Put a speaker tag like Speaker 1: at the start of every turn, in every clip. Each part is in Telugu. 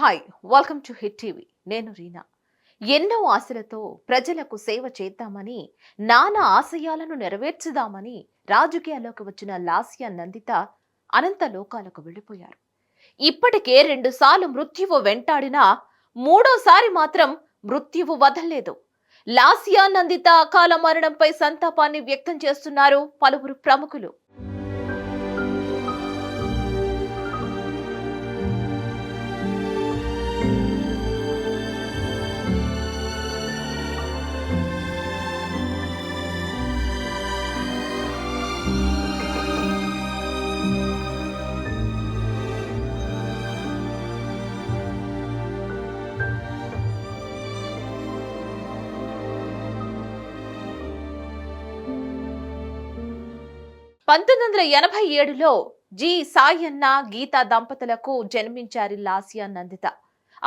Speaker 1: Hi welcome to Hit TV నేను రీనా. ఎన్నో ఆశలతో ప్రజలకు సేవ చేద్దామని నానా ఆశయాలను నెరవేర్చుదామని రాజకీయాల్లోకి వచ్చిన లాస్య నందిత అనంత లోకాలకు వెళ్ళిపోయారు. ఇప్పటికే రెండుసార్లు మృత్యువు వెంటాడినా మూడోసారి మాత్రం మృత్యువు వదల్లేదు. లాస్యా నందిత అకాల మరణంపై సంతాపాన్ని వ్యక్తం చేస్తున్నారు పలువురు ప్రముఖులు. పంతొమ్మిది వందల ఎనభై ఏడులో జి. సాయన్న గీతా దంపతులకు జన్మించారు లాసియా నందిత.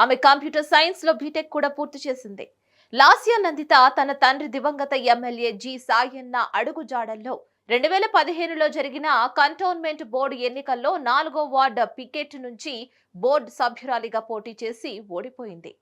Speaker 1: ఆమె కంప్యూటర్ సైన్స్లో బీటెక్ కూడా పూర్తి చేసింది. లాసియా నందిత తన తండ్రి దివంగత ఎమ్మెల్యే జి. సాయన్న అడుగుజాడల్లో రెండు వేల పదిహేనులో జరిగిన కంటోన్మెంట్ బోర్డు ఎన్నికల్లో నాలుగో వార్డు పికెట్ నుంచి బోర్డు సభ్యురాలిగా పోటీ చేసి ఓడిపోయింది.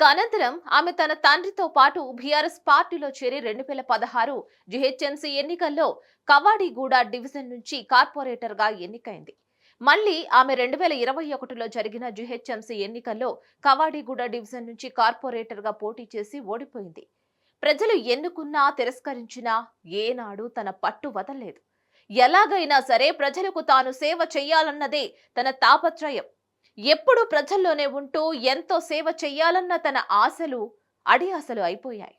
Speaker 1: ఇక అనంతరం ఆమె తన తండ్రితో పాటు బీఆర్ఎస్ పార్టీలో చేరి రెండు వేల పదహారు జిహెచ్ఎంసీ ఎన్నికల్లో కవాడిగూడ డివిజన్ నుంచి కార్పొరేటర్గా ఎన్నికైంది. మళ్ళీ ఆమె రెండు వేల ఇరవై ఒకటిలో జరిగిన జిహెచ్ఎంసీ ఎన్నికల్లో కవాడిగూడ డివిజన్ నుంచి కార్పొరేటర్గా పోటీ చేసి ఓడిపోయింది. ప్రజలు ఎన్నుకున్నా తిరస్కరించినా ఏనాడు తన పట్టు వదలలేదు. ఎలాగైనా సరే ప్రజలకు తాను సేవ చెయ్యాలన్నదే తన తాపత్రయం. ఎప్పుడు ప్రజల్లోనే ఉంటూ ఎంతో సేవ చెయ్యాలన్న తన ఆశలు అడి ఆశలు అయిపోయాయి.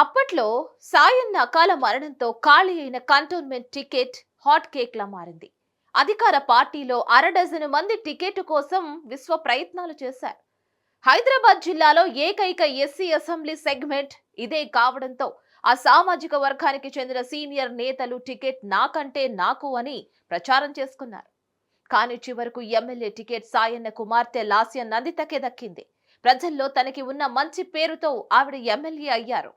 Speaker 1: అప్పట్లో సాయన్న అకాల మరణంతో ఖాళీ అయిన కంటోన్మెంట్ టికెట్ హాట్ కేక్లా మారింది. అధికార పార్టీలో అరడజను మంది టికెట్ కోసం విశ్వ ప్రయత్నాలు చేశారు. హైదరాబాద్ జిల్లాలో ఏకైక ఎస్సీ అసెంబ్లీ సెగ్మెంట్ ఇదే కావడంతో ఆ సామాజిక వర్గానికి చెందిన సీనియర్ నేతలు టికెట్ నాకంటే నాకు అని ప్రచారం చేసుకున్నారు. కానీ చివరకు ఎమ్మెల్యే టికెట్ సాయన్న కుమార్తె లాస్య నందితకే దక్కింది. ప్రజల్లో తనకి ఉన్న మంచి పేరుతో ఆవిడ ఎమ్మెల్యే అయ్యారు.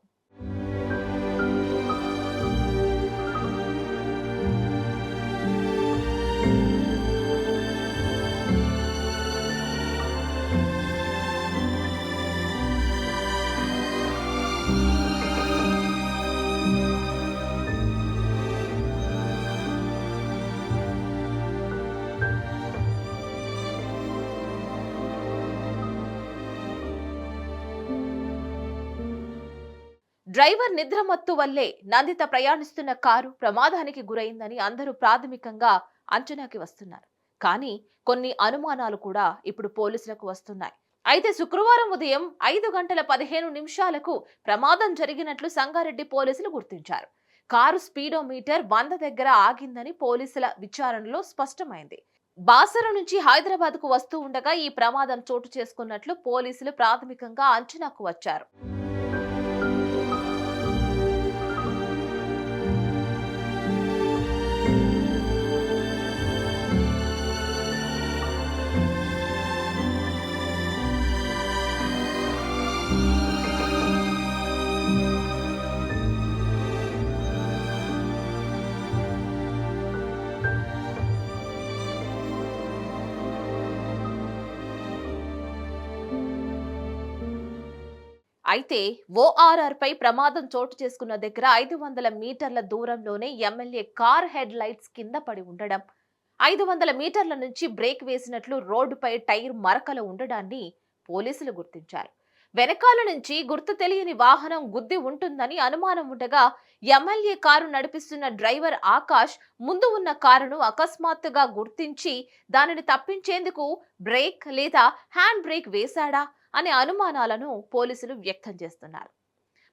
Speaker 1: డ్రైవర్ నిద్రమత్తు వల్లే నందిత ప్రయాణిస్తున్న కారు ప్రమాదానికి గురైందని అందరూ ప్రాథమికంగా అంచనాకి వస్తున్నారు. కానీ కొన్ని అనుమానాలు కూడా ఇప్పుడు పోలీసులకు వస్తున్నాయి. అయితే శుక్రవారం ఉదయం ఐదు గంటల పదిహేను నిమిషాలకు ప్రమాదం జరిగినట్లు సంగారెడ్డి పోలీసులు గుర్తించారు. కారు స్పీడోమీటర్ వంద దగ్గర ఆగిందని పోలీసుల విచారణలో స్పష్టమైంది. బాసర నుంచి హైదరాబాద్కు వస్తూ ఉండగా ఈ ప్రమాదం చోటు చేసుకున్నట్లు పోలీసులు ప్రాథమికంగా అంచనాకు వచ్చారు. అయితే ఓఆర్ఆర్ పై ప్రమాదం చోటు చేసుకున్న దగ్గర ఐదు వందల మీటర్ల దూరంలోనే ఎమ్మెల్యే కార్ హెడ్ లైట్స్ కింద పడి ఉండడం. ఐదు వందల మీటర్ల నుంచి బ్రేక్ వేసినట్లు రోడ్డుపై టైర్ మరకలు ఉండడాన్ని పోలీసులు గుర్తించారు. వెనకాల నుంచి గుర్తు తెలియని వాహనం గుద్ది ఉంటుందని అనుమానం ఉండగా ఎమ్మెల్యే కారు నడిపిస్తున్న డ్రైవర్ ఆకాష్ ముందు ఉన్న కారును అకస్మాత్తుగా గుర్తించి దానిని తప్పించేందుకు బ్రేక్ లేదా హ్యాండ్ బ్రేక్ వేశాడా? అనే అనుమానాలను పోలీసులు వ్యక్తం చేస్తున్నారు.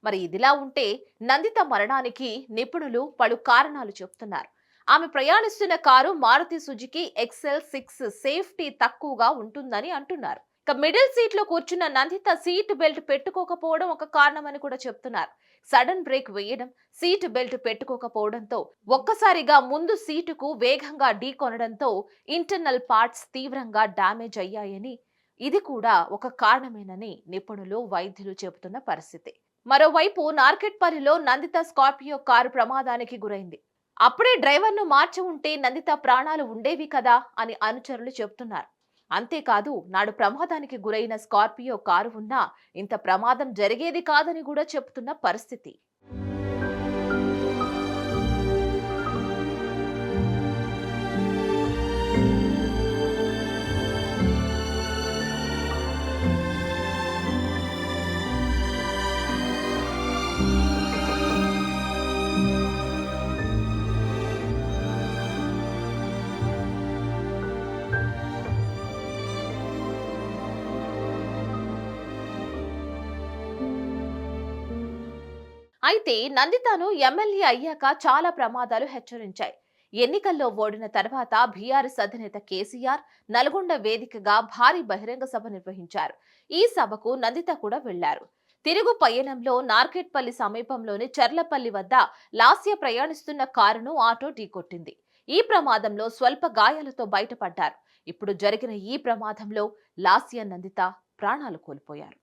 Speaker 1: మరి ఇదిలా ఉంటే నందిత మరణానికి నిపుణులు పలు కారణాలు చెప్తున్నారు. ఆమె ప్రయాణిస్తున్న car Maruti Suzuki XL six safety తక్కువగా ఉంటుందని అంటున్నారు. ఇక మిడిల్ సీట్లో కూర్చున్న నందిత సీట్ బెల్ట్ పెట్టుకోకపోవడం ఒక కారణమని కూడా చెప్తున్నారు. సడన్ బ్రేక్ వేయడం సీట్ బెల్ట్ పెట్టుకోకపోవడంతో ఒక్కసారిగా ముందు సీటుకు వేగంగా ఢీకొనడంతో ఇంటర్నల్ పార్ట్స్ తీవ్రంగా డ్యామేజ్ అయ్యాయని ఇది కూడా ఒక కారణమేనని నిపుణులు వైద్యులు చెబుతున్న పరిస్థితి. మరోవైపు నార్కెట్పల్లిలో నందిత స్కార్పియో కారు ప్రమాదానికి గురైంది. అప్పుడే డ్రైవర్ను మార్చి ఉంటే నందిత ప్రాణాలు ఉండేవి కదా అని అనుచరులు చెబుతున్నారు. అంతేకాదు నాడు ప్రమాదానికి గురైన స్కార్పియో కారు ఉన్నా ఇంత ప్రమాదం జరిగేది కాదని కూడా చెబుతున్న పరిస్థితి. అయితే నందితను ఎమ్మెల్యే అయ్యాక చాలా ప్రమాదాలు హెచ్చరించాయి. ఎన్నికల్లో ఓడిన తర్వాత బీఆర్ఎస్ అధినేత కేసీఆర్ నల్గొండ వేదికగా భారీ బహిరంగ సభ నిర్వహించారు. ఈ సభకు నందిత కూడా వెళ్ళారు. తిరుగు పయనంలో నార్కెట్పల్లి సమీపంలోని చర్లపల్లి వద్ద లాస్య ప్రయాణిస్తున్న కారును ఆటో ఢీకొట్టింది. ఈ ప్రమాదంలో స్వల్ప గాయాలతో బయటపడ్డారు. ఇప్పుడు జరిగిన ఈ ప్రమాదంలో లాస్య నందిత ప్రాణాలు కోల్పోయారు.